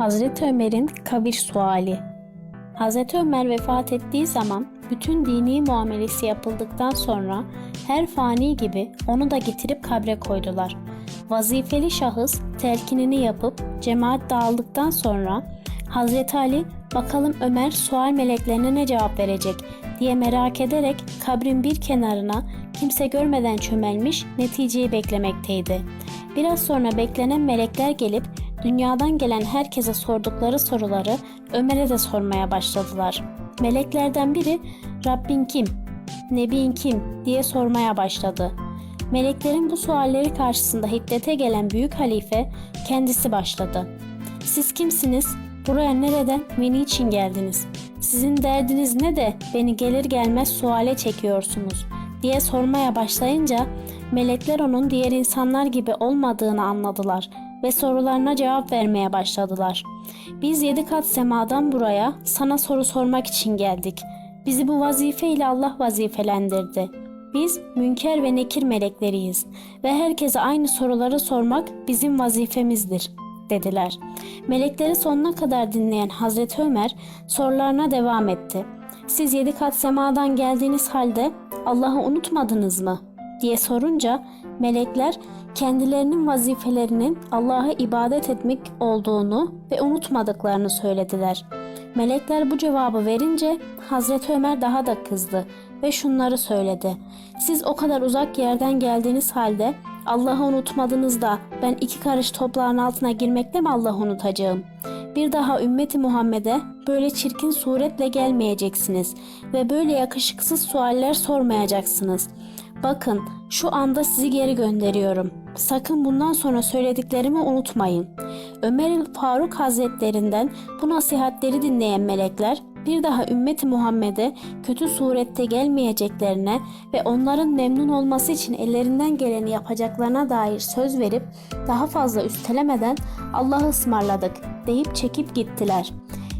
Hazreti Ömer'in kabir suali Hazreti Ömer vefat ettiği zaman bütün dini muamelesi yapıldıktan sonra her fani gibi onu da getirip kabre koydular. Vazifeli şahıs telkinini yapıp cemaat dağıldıktan sonra Hazreti Ali bakalım Ömer sual meleklerine ne cevap verecek diye merak ederek kabrin bir kenarına kimse görmeden çömelmiş neticeyi beklemekteydi. Biraz sonra beklenen melekler gelip dünyadan gelen herkese sordukları soruları Ömer'e de sormaya başladılar. Meleklerden biri Rabbin kim, Nebin kim diye sormaya başladı. Meleklerin bu sualleri karşısında hiddete gelen büyük halife kendisi başladı. Siz kimsiniz? Buraya nereden ve niçin geldiniz? Sizin derdiniz ne de beni gelir gelmez suale çekiyorsunuz diye sormaya başlayınca melekler onun diğer insanlar gibi olmadığını anladılar ve sorularına cevap vermeye başladılar. Biz yedi kat semadan buraya sana soru sormak için geldik. Bizi bu vazife ile Allah vazifelendirdi. Biz münker ve nekir melekleriyiz ve herkese aynı soruları sormak bizim vazifemizdir dediler. Melekleri sonuna kadar dinleyen Hazreti Ömer sorularına devam etti. Siz yedi kat semadan geldiğiniz halde Allah'ı unutmadınız mı? Diye sorunca melekler kendilerinin vazifelerinin Allah'a ibadet etmek olduğunu ve unutmadıklarını söylediler. Melekler bu cevabı verince Hazreti Ömer daha da kızdı ve şunları söyledi. Siz o kadar uzak yerden geldiğiniz halde Allah'ı unutmadınız da ben iki karış toprağın altına girmekle mi Allah'ı unutacağım? Bir daha ümmeti Muhammed'e böyle çirkin suretle gelmeyeceksiniz ve böyle yakışıksız sualler sormayacaksınız. Bakın şu anda sizi geri gönderiyorum. Sakın bundan sonra söylediklerimi unutmayın. Ömer Faruk Hazretlerinden bu nasihatleri dinleyen melekler bir daha ümmeti Muhammed'e kötü surette gelmeyeceklerine ve onların memnun olması için ellerinden geleni yapacaklarına dair söz verip daha fazla üstelemeden Allah'ı ısmarladık deyip çekip gittiler.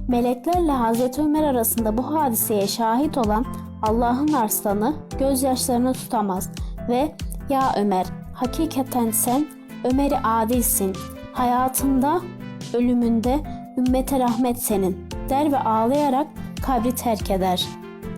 Meleklerle Hazreti Ömer arasında bu hadiseye şahit olan Allah'ın arslanı gözyaşlarını tutamaz ve ''Ya Ömer, hakikaten sen Ömer'i adilsin. Hayatında, ölümünde ümmete rahmet senin.'' der ve ağlayarak kabri terk eder.''